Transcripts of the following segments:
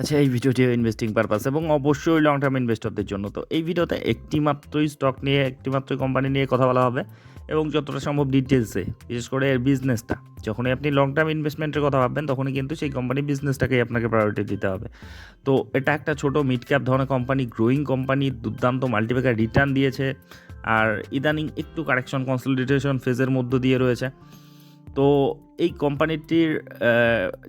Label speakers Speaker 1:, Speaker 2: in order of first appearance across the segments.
Speaker 1: আচ্ছা এই ভিডিওটি ইনভেস্টিং পারপাস এবং অবশ্যই লং টার্ম ইনভেস্টরদের জন্য। তো এই ভিডিওতে একটি মাত্রই স্টক নিয়ে একটি মাত্রই কোম্পানি নিয়ে কথা বলা হবে এবং যতটা সম্ভব ডিটেলসে বিশেষ করে এর বিজনেসটা যখনই আপনি লং টার্ম ইনভেস্টমেন্টের কথা ভাববেন, তখনই কিন্তু সেই কোম্পানি বিজনেসটাকেই আপনাকে প্রায়োরিটি দিতে হবে। তো এটা একটা ছোট মিড ক্যাপ ধরনের কোম্পানি গ্রোয়িং কোম্পানি দুর্দান্ত মাল্টিপ্যাকার রিটার্ন দিয়েছে আর ইদানিং একটু কারেকশন কনসলিডেশন ফেজের মধ্য দিয়ে রয়েছে। তো এই কোম্পানিটির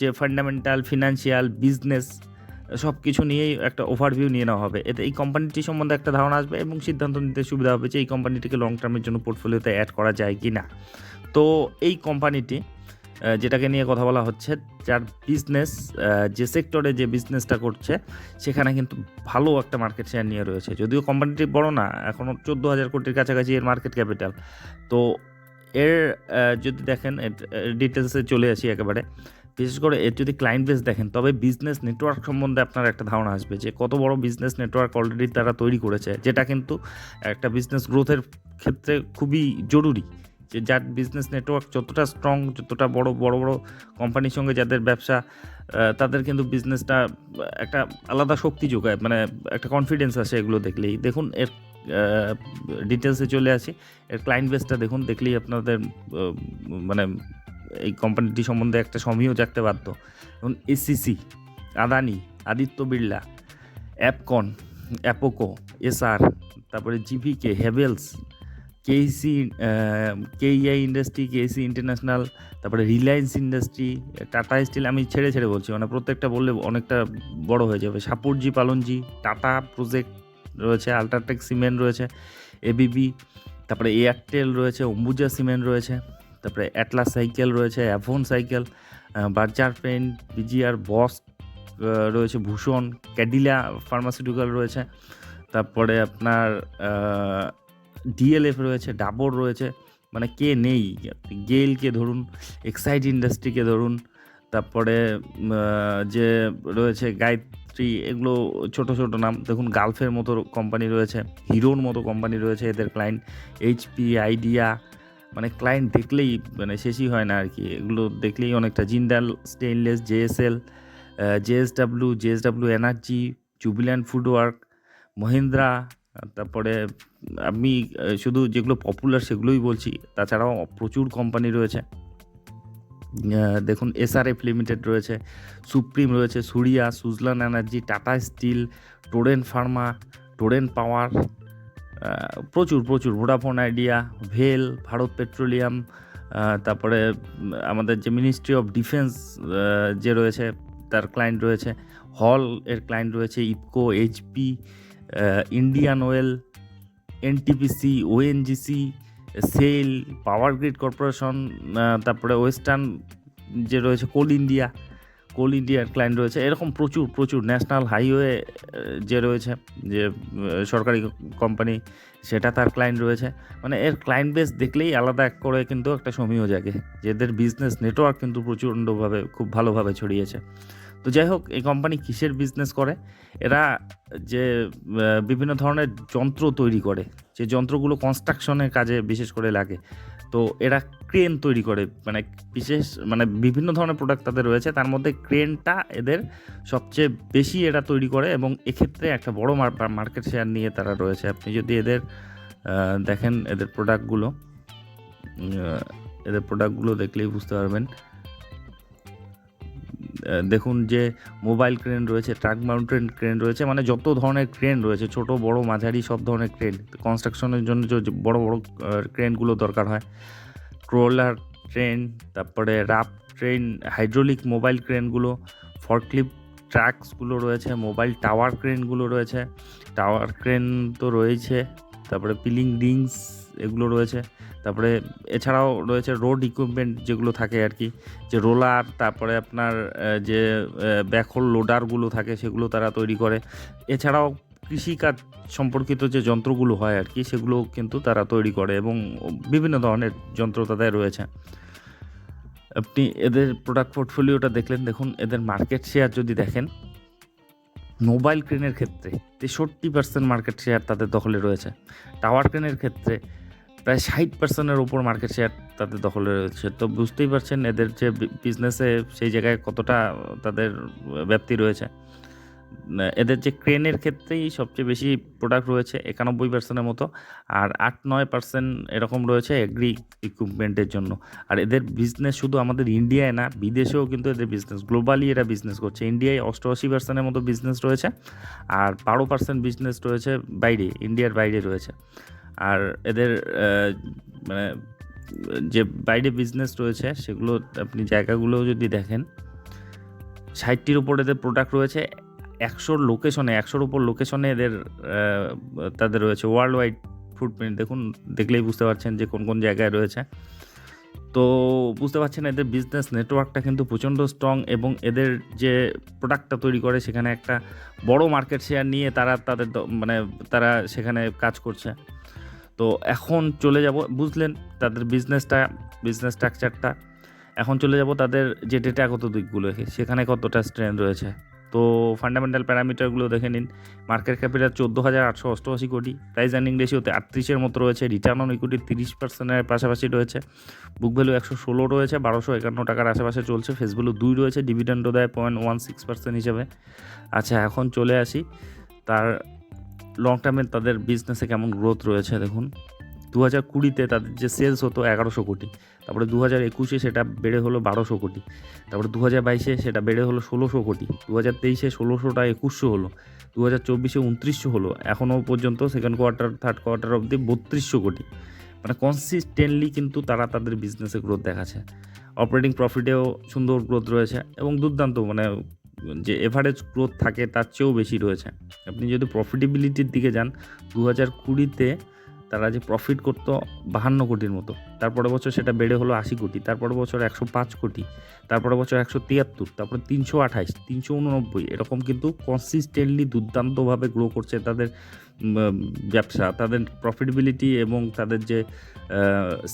Speaker 1: যে ফান্ডামেন্টাল ফিনান্সিয়াল বিজনেস সব কিছু নিয়েই একটা ওভারভিউ নিয়ে নেওয়া হবে। এতে এই কোম্পানিটি সম্বন্ধে একটা ধারণা আসবে এবং সিদ্ধান্ত নিতে সুবিধা হবে যে এই কোম্পানিটিকে লং টার্মের জন্য পোর্টফোলিওতে অ্যাড করা যায় কি না তো এই কোম্পানিটি যেটাকে নিয়ে কথা বলা হচ্ছে, যার বিজনেস যে সেক্টরে যে বিজনেসটা করছে, সেখানে কিন্তু ভালো একটা মার্কেট শেয়ার নিয়ে রয়েছে। যদিও কোম্পানিটি বড় না এখনও চোদ্দ হাজার কোটির কাছাকাছি এর মার্কেট ক্যাপিটাল তো এর যদি দেখেন ডিটেলসে চলে আসি একেবারে। বিশেষ করে এর যদি ক্লায়েন্ট বেস দেখেন, তবে বিজনেস নেটওয়ার্ক সম্বন্ধে আপনার একটা ধারণা আসবে যে কত বড় বিজনেস নেটওয়ার্ক অলরেডি তারা তৈরি করেছে, যেটা কিন্তু একটা বিজনেস গ্রোথের ক্ষেত্রে খুবই জরুরি। যে যার বিজনেস নেটওয়ার্ক যতটা স্ট্রং যতটা বড় বড় বড় কোম্পানির সঙ্গে যাদের ব্যবসা তাদের কিন্তু বিজনেসটা একটা আলাদা শক্তি যোগায় মানে একটা কনফিডেন্স আসে এগুলো দেখলেই। দেখুন, এর ডিটেলসে চলে আসি। এর ক্লায়েন্ট বেসটা দেখুন, দেখলেই আপনাদের মানে এই কোম্পানিটি সম্বন্ধে একটা সমীহ জাগতে বাধ্য। এবং এসিসি আদানি আদিত্য বিড়লা অ্যাপকন অ্যাপোকো এসআর তারপরে GVK Havells KEC KEI industry KEC international তারপরে রিলায়েন্স ইন্ডাস্ট্রি টাটা স্টিল আমি ছেড়ে ছেড়ে বলছি মানে প্রত্যেকটা বললে অনেকটা বড় হয়ে যাবে। সাপুরজি পালনজি টাটা প্রজেক্ট রয়েছে আলট্রাটেক সিমেন্ট রয়েছে এবিবি তারপরে এয়ারটেল রয়েছে অম্বুজা সিমেন্ট রয়েছে। তারপরে অ্যাটলাস সাইকেল রয়েছে Avon cycle Berger paint BGR Bosch রয়েছে ভূষণ ক্যাডিলা ফার্মাসিউটিক্যাল রয়েছে। তারপরে আপনার ডিএলএফ রয়েছে ডাবর রয়েছে। মানে কে নেই? গেলকে ধরুন এক্সাইড ইন্ডাস্ট্রিকে ধরুন, তারপরে যে রয়েছে গায়ত্রী এগুলো ছোট ছোট নাম। দেখুন গালফের মতো কোম্পানি রয়েছে হিরোর মতো কোম্পানি রয়েছে এদের ক্লায়েন্ট এইচপি আইডিয়া মানে ক্লায়েন্ট দেখলেই মানে শেষই হয় না আর কি এগুলো দেখলেই অনেকটা Jindal stainless JSL JSW JSW energy Jubilant FoodWorks Mahindra তারপরে আমি শুধু যেগুলো পপুলার সেগুলোই বলছি। তাছাড়াও প্রচুর কোম্পানি রয়েছে। দেখুন এসআরএফ লিমিটেড রয়েছে সুপ্রিম রয়েছে Surya Suzlon energy Tata steel Torrent pharma Torrent power প্রচুর প্রচুর ভোডাফোন আইডিয়া, ভেল, ভারত পেট্রোলিয়াম তারপরে আমাদের যে মিনিস্ট্রি অফ ডিফেন্স যে রয়েছে, তার ক্লায়েন্ট রয়েছে, হল এর ক্লায়েন্ট রয়েছে, ইপকো, HP Indian Oil, NTPC, ONGC, SAIL, power grid corporation তারপরে ওয়েস্টার্ন যে রয়েছে, কোল ইন্ডিয়া কোল ইন্ডিয়ার ক্লায়েন্ট রয়েছে। এরকম প্রচুর প্রচুর ন্যাশনাল হাইওয়ে যে রয়েছে, যে সরকারি কোম্পানি, সেটা তার ক্লায়েন্ট রয়েছে। মানে এর ক্লায়েন্ট বেস দেখলেই আলাদা এক করে কিন্তু একটা সমীহ জাগে। যেদের বিজনেস নেটওয়ার্ক কিন্তু প্রচণ্ডভাবে, খুব ভালোভাবে ছড়িয়েছে। তো যাই হোক, এই কোম্পানি কিসের বিজনেস করে? এরা যে বিভিন্ন ধরনের যন্ত্র তৈরি করে। যে যন্ত্রগুলো কনস্ট্রাকশনের কাজে বিশেষ করে লাগে। তো এরা ক্রেন তৈরি করে। মানে বিশেষ মানে বিভিন্ন ধরনের প্রোডাক্ট তাদের রয়েছে। তার মধ্যে ক্রেনটা এদের সবচেয়ে বেশি এরা তৈরি করে এবং এক্ষেত্রে একটা বড় মার্কেট শেয়ার নিয়ে তারা রয়েছে। আপনি যদি এদের দেখেন এদের প্রোডাক্টগুলো এদের প্রোডাক্টগুলো দেখলেই বুঝতে পারবেন। দেখুন যে মোবাইল ক্রেন রয়েছে ট্রাক মাউন্টেন ক্রেন রয়েছে মানে যত ধরনের ক্রেন রয়েছে, ছোট, বড়, মাঝারি, সব ধরনের ক্রেন কনস্ট্রাকশনের জন্য যে বড় বড় ক্রেনগুলো দরকার হয়। ট্রোলার ট্রেন তারপরে রাপ ট্রেন হাইড্রোলিক মোবাইল ক্রেনগুলো ফরক্লিপ ট্রাকসগুলো রয়েছে মোবাইল টাওয়ার ক্রেনগুলো রয়েছে টাওয়ার ক্রেন তো রয়েছে, তারপরে পিলিং রিংস এগুলো রয়েছে। তারপরে এছাড়াও রয়েছে রোড ইকুইপমেন্ট যেগুলো থাকে আর কি, যে রোলার তারপরে আপনার যে ব্যাকহোল লোডারগুলো থাকে সেগুলো তারা তৈরি করে। এছাড়াও কৃষিকাজ সম্পর্কিত যে যন্ত্রগুলো হয় আর কি, সেগুলো কিন্তু তারা তৈরি করে এবং বিভিন্ন ধরনের যন্ত্র তাদের রয়েছে। আপনি এদের প্রোডাক্ট পোর্টফোলিওটা দেখলেন, দেখুন, এদের মার্কেট শেয়ার যদি দেখেন মোবাইল ক্রেনের ক্ষেত্রে তেষট্টি পার্সেন্ট মার্কেট শেয়ার তাদের দখলে রয়েছে। টাওয়ার ক্রেনের ক্ষেত্রে প্রায় ষাট পার্সেন্টের উপর মার্কেট শেয়ার তাদের দখলে রয়েছে। তো বুঝতেই পারছেন এদের যে বিজনেসে সেই জায়গায় কতটা তাদের ব্যাপ্তি রয়েছে। এদের যে ক্রেনের ক্ষেত্রেই সবচেয়ে বেশি প্রোডাক্ট রয়েছে একানব্বই পার্সেন্টের মতো আর আট নয় পার্সেন্ট এরকম রয়েছে এগ্রি ইকুইপমেন্টের জন্য। আর এদের বিজনেস শুধু আমাদের ইন্ডিয়ায় না, বিদেশেও কিন্তু এদের বিজনেস গ্লোবালি এরা বিজনেস করছে। ইন্ডিয়ায় অষ্টআশি পার্সেন্টের মতো বিজনেস রয়েছে আর বারো পার্সেন্ট বিজনেস রয়েছে বাইরে ইন্ডিয়ার বাইরে রয়েছে। আর এদের মানে যে বাইরে বিজনেস রয়েছে, সেগুলো আপনি জায়গাগুলোও যদি দেখেন, ষাটটির উপর এদের প্রোডাক্ট রয়েছে, একশোর লোকেশনে একশোর উপর লোকেশনে এদের তাদের রয়েছে ওয়ার্ল্ড ওয়াইড ফুটপ্রিন্ট দেখুন, দেখলেই বুঝতে পারছেন যে কোন কোন জায়গায় রয়েছে। তো বুঝতে পারছেন এদের বিজনেস নেটওয়ার্কটা কিন্তু প্রচণ্ড স্ট্রং এবং এদের যে প্রোডাক্টটা তৈরি করে, সেখানে একটা বড় মার্কেট শেয়ার নিয়ে তারা তাদের মানে তারা সেখানে কাজ করছে। তো এখন চলে যাব, বুঝলেন তাদের বিজনেসটা বিজনেস স্ট্রাকচারটা এখন চলে যাব তাদের যে ডেটাগত দিকগুলো সেখানে কতটা স্ট্রেন্থ রয়েছে। তো ফান্ডামেন্টাল প্যারামিটারগুলো দেখে নিন। মার্কেট ক্যাপিটাল চোদ্দ হাজার আটশো অষ্টআশি কোটি প্রাইস আর্নিং রেশিওতে আটত্রিশের মতো রয়েছে রিটার্ন অন ইকুইটি তিরিশ পার্সেন্টের পাশাপাশি রয়েছে। বুক ভ্যালু একশো ষোলো রয়েছে, বারোশো একান্ন টাকার আশেপাশে চলছে। ফেস ভ্যালু দুই রয়েছে ডিভিডেন্ডও দেয় পয়েন্ট ওয়ান সিক্স পার্সেন্ট হিসেবে। আচ্ছা এখন চলে আসি। তার লং টার্মে তাদের বিজনেসে কেমন গ্রোথ রয়েছে দেখুন। দু হাজার কুড়িতে তাদের যে সেলস হতো এগারোশো কোটি, তারপরে দু হাজার একুশে সেটা বেড়ে হলো বারোশো কোটি, তারপরে দু হাজার বাইশে সেটা বেড়ে হলো ষোলোশো কোটি দু হাজার তেইশে ষোলোশোটা একুশশো হলো দু হাজার চব্বিশে উনত্রিশশো হলো, এখনও পর্যন্ত সেকেন্ড কোয়ার্টার থার্ড কোয়ার্টার অবধি বত্রিশশো কোটি। মানে কনসিস্টেন্টলি কিন্তু তারা তাদের বিজনেসে গ্রোথ দেখাচ্ছে। অপারেটিং প্রফিটেও সুন্দর গ্রোথ রয়েছে এবং দুর্দান্ত মানে যে এভারেজ গ্রোথ থাকে তার চেয়েও বেশি রয়েছে। আপনি যদি প্রফিটেবিলিটির দিকে যান দু হাজার কুড়িতে তারা যে প্রফিট করতো বাহান্ন কোটির মতো। তারপরে বছর সেটা বেড়ে হলো আশি কোটি তারপরে বছর একশো পাঁচ কোটি তারপরে বছর একশো তিয়াত্তর, তারপরে তিনশো আঠাইশ, তিনশো উননব্বই, এরকম কিন্তু কনসিস্টেন্টলি দুর্দান্তভাবে গ্রো করছে তাদের ব্যবসা, তাদের প্রফিটেবিলিটি এবং তাদের যে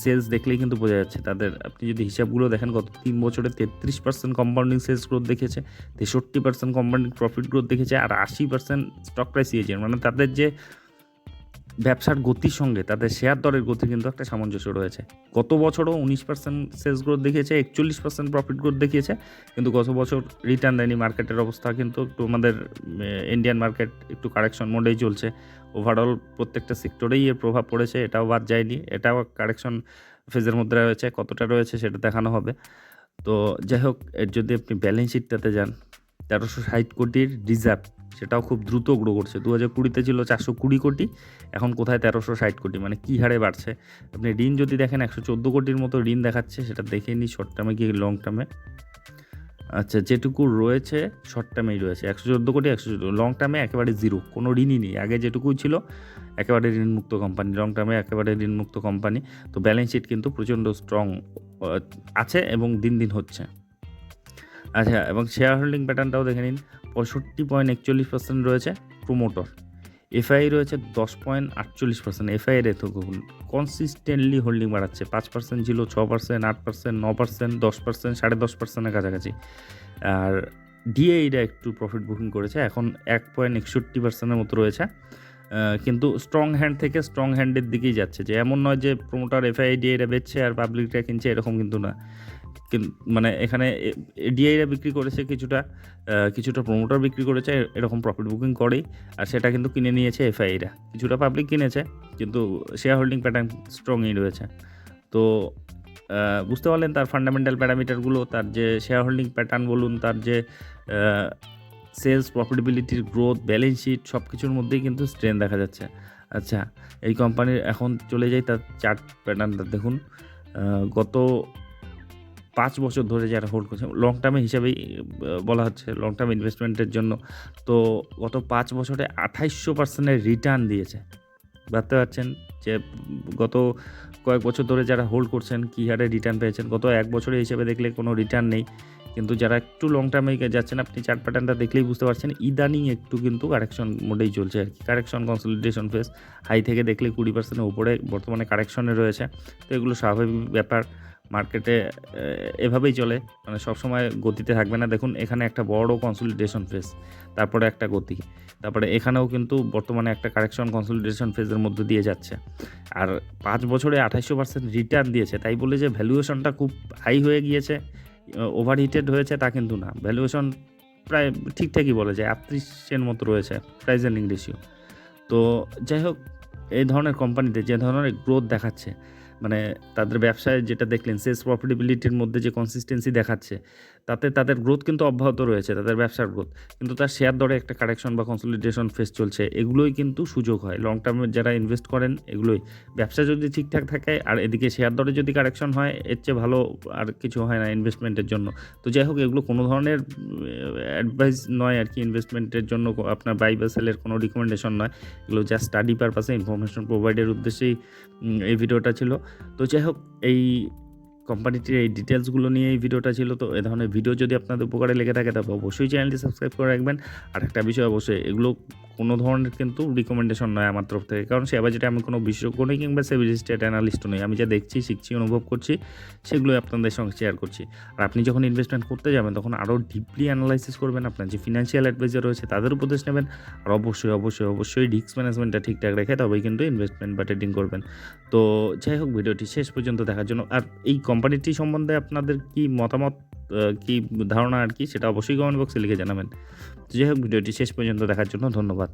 Speaker 1: সেলস দেখলেই কিন্তু বোঝা যাচ্ছে তাদের, আপনি যদি হিসাবগুলো দেখেন গত তিন বছরে তেত্রিশ পার্সেন্ট কম্পাউন্ডিং সেলস গ্রোথ দেখেছে, তেষট্টি পার্সেন্ট কম্পাউন্ডিং প্রফিট গ্রোথ দেখেছে, আর আশি পার্সেন্ট স্টক প্রাইস দিয়েছে মানে তাদের যে ব্যবসার গতির সঙ্গে, তাদের শেয়ার দরের গতি কিন্তু একটা সামঞ্জস্য রয়েছে। গত বছরও উনিশ পার্সেন্ট সেলস গ্রোথ দেখিয়েছে, একচল্লিশ পার্সেন্ট প্রফিট গ্রোথ দেখিয়েছে, কিন্তু গত বছর রিটার্ন দেয়নি মার্কেটের অবস্থা, কিন্তু একটু আমাদের ইন্ডিয়ান মার্কেট একটু কারেকশন মোডেই চলছে। ওভারঅল প্রত্যেকটা সেক্টরেই এর প্রভাব পড়েছে, এটাও বাদ যায়নি, এটাও কারেকশন ফেজের মধ্যে রয়েছে, কতটা রয়েছে সেটা দেখানো হবে। তো যাই হোক যদি আপনি ব্যালেন্স শিটটাতে যান, তেরোশো ষাট কোটির রিজার্ভ সেটাও খুব দ্রুত গ্রো করছে। দু হাজার কুড়িতে ছিল চারশো কুড়ি কোটি, এখন কোথায় তেরোশো ষাট কোটি মানে কী হারে বাড়ছে? আপনি ঋণ যদি দেখেন একশো চোদ্দ কোটির মতো ঋণ দেখাচ্ছে, সেটা দেখে নিই শর্ট টার্মে কি লং টার্মে আচ্ছা যেটুকু রয়েছে শর্ট টার্মেই রয়েছে। একশো চোদ্দ কোটি, একশো চোদ্দ লং টার্মে একেবারে জিরো কোনো ঋণই নেই। আগে যেটুকুই ছিল, একেবারে ঋণমুক্ত কোম্পানি লং টার্মে একেবারে ঋণমুক্ত কোম্পানি তো ব্যালেন্স শিট কিন্তু প্রচণ্ড স্ট্রং আছে এবং দিন দিন হচ্ছে। আচ্ছা এবং শেয়ার হোল্ডিং প্যাটার্নটাও দেখে নিন। পঁয়ষট্টি পয়েন্ট একচল্লিশ পার্সেন্ট রয়েছে প্রোমোটর এফআই রয়েছে দশ পয়েন্ট আটচল্লিশ পার্সেন্ট এফআই রে তো কনসিস্টেন্টলি হোল্ডিং বাড়াচ্ছে। পাঁচ পার্সেন্ট ছিল, ছ পার্সেন্ট আট পার্সেন্ট ন পার্সেন্ট দশ পার্সেন্ট সাড়ে দশ পার্সেন্টের কাছাকাছি। আর ডিএইটা একটু প্রফিট বুকিং করেছে। এখন এক পয়েন্ট একষট্টি পার্সেন্টের মতো রয়েছে। কিন্তু স্ট্রং হ্যান্ড থেকে স্ট্রং হ্যান্ডের দিকেই যাচ্ছে। যে এমন নয় যে প্রোমোটার এফআই ডিএটা বেচছে আর পাবলিকটা কিনছে, এরকম কিন্তু না মানে এখানে ডিআইরা বিক্রি করেছে কিছুটা কিছুটা প্রোমোটার বিক্রি করেছে এরকম প্রফিট বুকিং করেই, আর সেটা কিন্তু কিনে নিয়েছে এফআইরা কিছুটা পাবলিক কিনেছে, কিন্তু শেয়ার হোল্ডিং প্যাটার্ন স্ট্রংই রয়েছে। তো বুঝতে পারলেন তার ফান্ডামেন্টাল প্যারামিটারগুলো তার যে শেয়ার হোল্ডিং প্যাটার্ন বলুন, তার যে সেলস প্রফিটেবিলিটির গ্রোথ ব্যালেন্স শিট সব কিছুর মধ্যেই কিন্তু স্ট্রেন দেখা যাচ্ছে। আচ্ছা এই কোম্পানির এখন চলে যাই তার চার্ট প্যাটার্নটা দেখুন। গত পাঁচ বছর ধরে যারা হোল্ড করছে লং টার্মে হিসাবেই বলা হচ্ছে লং টার্ম ইনভেস্টমেন্টের জন্য। তো গত পাঁচ বছরে আঠাইশশো পার্সেন্টের রিটার্ন দিয়েছে। ভাবতে পারছেন যে গত কয়েক বছর ধরে যারা হোল্ড করছেন, কী হারে রিটার্ন পেয়েছেন? গত এক বছরে হিসেবে দেখলে কোনো রিটার্ন নেই। কিন্তু যারা একটু লং টার্মে যাচ্ছেন, আপনি চার্ট প্যাটার্নটা দেখলেই বুঝতে পারছেন, ইদানিং একটু কিন্তু কারেকশন মোডেই চলছে আর কি। কারেকশন কনসলিডেশন ফেস হাই থেকে দেখলে কুড়ি পার্সেন্টের উপরে বর্তমানে কারেকশনে রয়েছে। তো এগুলো স্বাভাবিক ব্যাপার। মার্কেটে এভাবেই চলে। মানে সবসময় গতিতে থাকবে না। দেখুন, এখানে একটা বড় কনসলিডেশন ফেস তারপরে একটা গতি। তারপরে এখানেও কিন্তু বর্তমানে একটা কারেকশন কনসলিডেশন ফেজের মধ্যে দিয়ে যাচ্ছে। আর পাঁচ বছরে আঠাইশো পার্সেন্ট রিটার্ন দিয়েছে। তাই বলে যে ভ্যালুয়েশনটা খুব হাই হয়ে গিয়েছে ওভার হিটেড হয়েছে, তা কিন্তু না। ভ্যালুয়েশন প্রায় ঠিকঠাকই বলে যায় আটত্রিশের মতো রয়েছে প্রাইস আর্নিং রেশিও তো যাই হোক, এই ধরনের কোম্পানিতে যে ধরনের গ্রোথ দেখাচ্ছে মানে তাদের ব্যবসায় যেটা দেখলেন সেলস প্রফিটেবিলিটির মধ্যে যে কনসিস্টেন্সি দেখাচ্ছে তাতে তাদের গ্রোথ কিন্তু অব্যাহত রয়েছে, তাদের ব্যবসার গ্রোথ কিন্তু তার শেয়ার দরে একটা কারেকশন বা কনসলিডেশন ফেস চলছে, এগুলোই কিন্তু সুযোগ হয়। লং টার্মে যারা ইনভেস্ট করেন, এগুলোই। ব্যবসা যদি ঠিকঠাক থাকে, আর এদিকে শেয়ার দরে যদি কারেকশন হয়, এর চেয়ে ভালো আর কিছু হয় না ইনভেস্টমেন্টের জন্য। তো যাই হোক, এগুলো কোনো ধরনের অ্যাডভাইস নয় আর কি ইনভেস্টমেন্টের জন্য আপনার বাই বা সেলের কোনো রিকমেন্ডেশন নয়। এগুলো জাস্ট স্টাডি পারপাসে ইনফরমেশন প্রোভাইডের উদ্দেশ্যেই এই ভিডিওটা ছিল। তো যাই হোক, এই কোম্পানিটির এই ডিটেলসগুলো নিয়ে এই ভিডিওটা ছিল। তো এ ধরনের ভিডিও যদি আপনাদের উপকারে লেগে থাকে তবে অবশ্যই চ্যানেলটি সাবস্ক্রাইব করে রাখবেন। আর একটা বিষয় অবশ্যই, এগুলো কোনো ধরনের কিন্তু রিকমেন্ডেশন নয় আমার তরফ থেকে। কারণ সে বাজেটে আমি কোনো বিশেষজ্ঞ নই কিংবা সে রেজিস্টার্ড অ্যানালিস্টও নই। আমি যা দেখছি, শিখছি, অনুভব করছি, সেগুলোই আপনাদের সঙ্গে শেয়ার করছি। আর আপনি যখন ইনভেস্টমেন্ট করতে যাবেন, তখন আরও ডিপলি অ্যানালাইসিস করবেন। আপনার যে ফিনান্সিয়াল অ্যাডভাইজার রয়েছে, তাদের উপদেশ নেবেন। আর অবশ্যই অবশ্যই অবশ্যই রিস্ক ম্যানেজমেন্টটা ঠিকঠাক রেখে তবেই কিন্তু ইনভেস্টমেন্ট বা ট্রেডিং করবেন। তো যাই হোক, ভিডিওটি শেষ পর্যন্ত দেখার জন্য। আর এই কোম্পানিটি সম্বন্ধে আপনাদের কি মতামত কি ধারণা আর কি, সেটা অবশ্যই কমেন্ট বক্সে লিখে জানাবেন। যাই হোক, ভিডিওটি শেষ পর্যন্ত দেখার জন্য ধন্যবাদ।